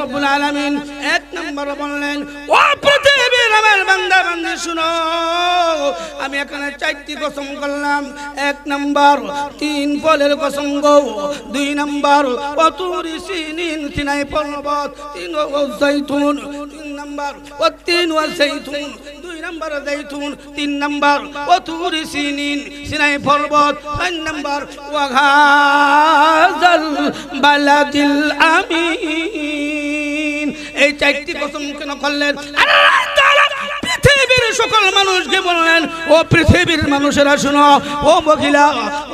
রব্বুল আলামিন এক নম্বর বললেন, ও পৃথিবীর আমার বান্দা, বান্দি, শুনো, আমি এখানে চারটি কসম করলাম। এক নম্বর, তিন ফলের কসম গো। দুই নম্বর অতুরি সিনিন, সিনাই পর্বত, তিন ও জৈতুন। তিন নম্বর, ও তিন ও জৈতুন। নম্বর, জৈতুন। তিন নম্বর অতুরি সিনিন, সিনাই পর্বত। তিন নম্বর ওয়াঘাজাল বালাদিল আমিন। এই চারটি কসম কেন করলেন পৃথিবীর সকল মানুষকে বললেন, ও পৃথিবীর মানুষেরা শুনো, ও মহিলা,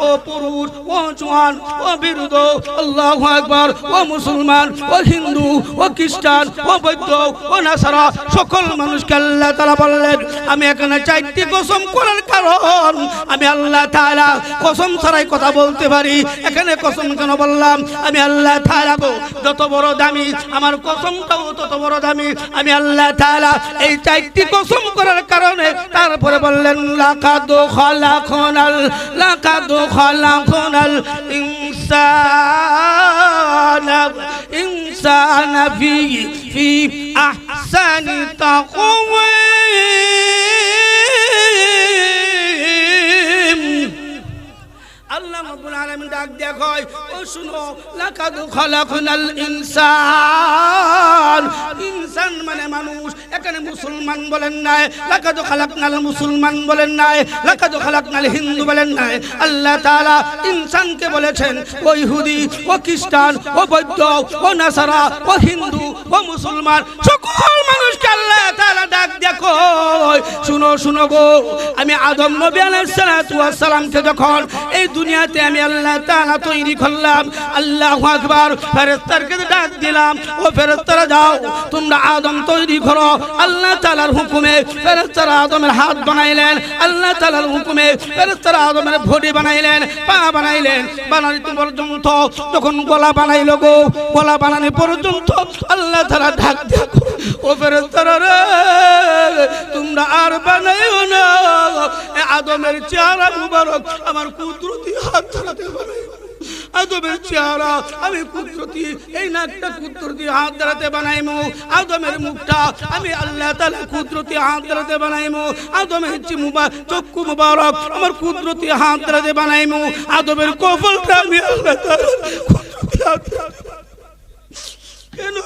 ও পুরুষ, ও জোয়ান, ও বিরুদ্ধ, আল্লাহ আকবর, ও মুসলমান, ও হিন্দু, ও খ্রিস্টান, ও বৈদ্য ও নাসারা, সকল মানুষকে আল্লাহ তালা বললেন, আমি এখানে চারটি কসম করার কারণ, আমি আল্লাহ তাআলা কসম ছাড়াই কথা বলতে পারি। এখানে কসম কেন বললাম? আমি আল্লাহ তাআলা গো, যত বড় দামি, আমার কসমটাও তত বড় দামি। আমি আল্লাহ তাআলা এই চারটি কসম করার তারপরে বললেন লাকাদু খালাকুনাল লাকাদু খালাকুনাল ইনসানা ইনসানা ফি ফি আহসানি তাকওয়িম আল্লাহ রাব্বুল আলামিন ডাক দেয়া কয়, ও শুনো, লাকাদ খালাকনাল ইনসান। ইনসান মানে মানুষ, এখানে মুসলমান বলেন নাই, লাকাদ খালাকনাল মুসলমান বলেন নাই, লাকাদ খালাকনাল হিন্দু বলেন নাই। আল্লাহ তাআলা ইনসানকে বলেছেন, ও ইহুদি, ও খ্রিস্টান, ও বৌদ্ধ, ও নাসারা, ও হিন্দু, ও মুসলমান, সকল মানুষকে আল্লাহ তাআলা ডাক দেয়া কয় শুনো শুনো গো। আমি আদম নবী আলাইহিস সালাতু ওয়াস সালামকে যখন এই দুনিয়াতে আমি আল্লাহ তাআলা তৈরি করলাম, আল্লাহু ডাক দিলাম, ও যাও, তোমরা আদম তৈরি করো। আল্লাহ তাআলার হুকুমে আদমের হাত বানাইলেন, আল্লাহ তাআলার হুকুমে আদমের বডি বানাইলেন, পা বানাইলেন। বানাইতে পর্যন্ত গলা বানাইলো গো, গলা বানানো পর্যন্ত আল্লাহ তাআলা ডাক ও তোমরা আর বানাইও না। আদমের চেহারা মুবারক, আমার কুদরতি হাত ধরাতে পারে আদমের চেহারা, আমি কুদরতি, এই নাকটা কুদরতি হাত ধরাতে বানাইমু। আদমের মুখটা, আমি আল্লাহ তাআলা কুদরতি হাত ধরাতে বানাইমু। আদমের চিমুবা চক্ষু মুবারক, আমার কুদরতি হাত ধরাতে বানাইমু। আদমের কপালটা আমি আল্লাহ তাআলা কুদরতি হাত ধরাতে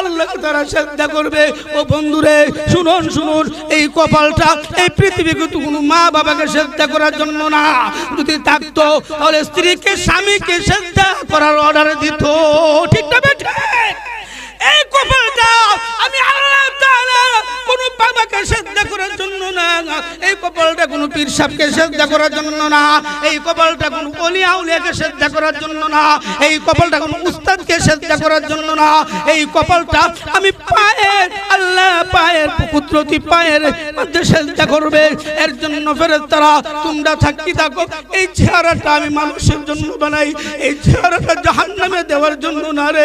আল্লাহকে তারা শ্রদ্ধা করবে। ও বন্ধুরে, শুনুন শুনুন, এই কপালটা এই পৃথিবীকে তো কোনো মা বাবাকে শ্রদ্ধা করার জন্য না। যদি থাকতো, তাহলে স্ত্রীকে, স্বামীকে শ্রদ্ধা করার অর্ডার দিত। ঠিক না এই কপালটা আমি আল্লাহ তাআলা কোনো বাবাকে শ্রদ্ধা করার জন্য না এই কপালটা কোনো পীর সাহেবকে শ্রদ্ধা করার জন্য না, এই কপালটা কোন অলি আউলিয়াকে শ্রদ্ধা করার জন্য না, এই কপালটা কোন উস্তাদকে শ্রদ্ধা করার জন্য না, এই কপালটা আমি পায়ের, আল্লাহ পায়ের, কুদরতি পায়ের মধ্যে শ্রদ্ধা করবে। এর জন্য ফেরেশতারা, তোমরা থাকি থাকো, এই চেহারাটা আমি মানুষের জন্য বানাই, এই চেহারাটা জাহান্নামে দেওয়ার জন্য না রে,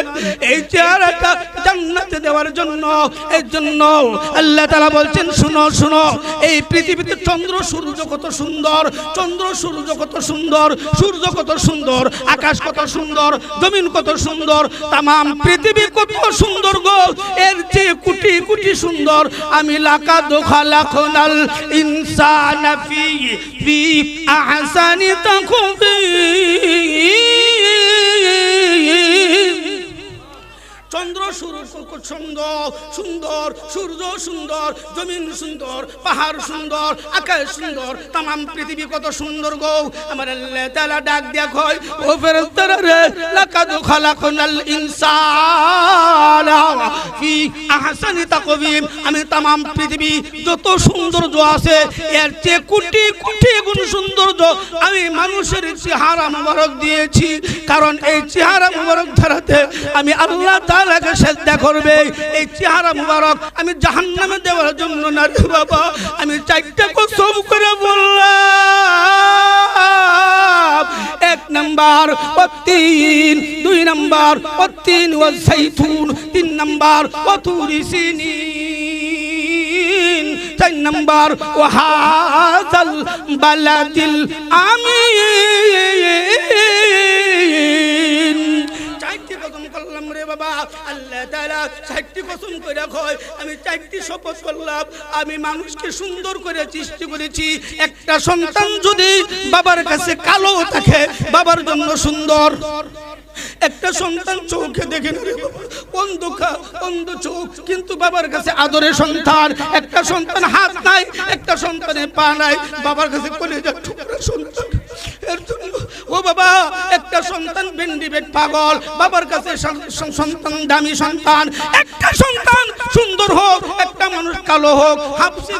এই চেহারাটা জান্নাতে দেওয়ার জন্য, এর জন্য আল্লাহ তাআলা বলছেন, শুনো শুনো, এই পৃথিবীতে চন্দ্র সূর্য কত সুন্দর, চন্দ্র সূর্য কত সুন্দর সূর্য কত সুন্দর, আকাশ কত সুন্দর, জমিন কত সুন্দর তাম পৃথিবী কত সুন্দর গো। এর চেয়ে কুটি কুটি সুন্দর, আমি লাকা দোখা লাখনাল ইনসান ফি আহসানি তাকবীর সুন্দর, সূর্য সুন্দর, জমিন সুন্দর, পাহাড় সুন্দর, আকাশ সুন্দর তাম পৃথিবী কত সুন্দর গো। আমার আল্লাহ তাআলা ডাক কয়, ও ফেরেশতারা রে, লাকাদ খালাকনাল ইনসানা ফি আহসানি তাকবীম আমি তাম পৃথিবী যত সৌন্দর্য আছে, এর চেয়ে কোটি কোটি গুণ সৌন্দর্য আমি মানুষের চেহারা মোবারক দিয়েছি। কারণ এই চেহারা মোবারক ধারাতে আমি আল্লাহ তাআলাকে শ্রদ্ধা করবে। এই চেহারা মুবারক আমি জাহান্নামে দেওয়ার জন্য না রে বাবা, আমি চারটা কসম করে বললাম। এক নাম্বার ও তিন দুই নাম্বার ও তিন ও সাইথুন তিন নাম্বার ও তুরি সিনিন, চার নাম্বার হাজাল বালাদিল আমিন। আল্লাহ চারটি কসম করে কয় আমি চারটি শপথ করলাম আমি মানুষকে সুন্দর করে সৃষ্টি করেছি। একটা সন্তান যদি বাবার কাছে কালো থাকে বাবার জন্য সুন্দর। একটা সন্তান চোখে দেখে না রে বাবা, অন্ধকা অন্ধ চোখ কিন্তু বাবার কাছে আদরের সন্তান। একটা সন্তান হাত নাই একটা সন্তানের পা নাই বাবার কাছে কলেজা টুকরা সন্তান। এর জন্য ও বাবা একটা সন্তান ভেন্ডি বেড পাগল, বাবার কাছে সন- সন- সন্তান, দামি সন্তান। একটা সন্তান সুন্দর হোক, একটা মানুষ কালো হোক, হাফসি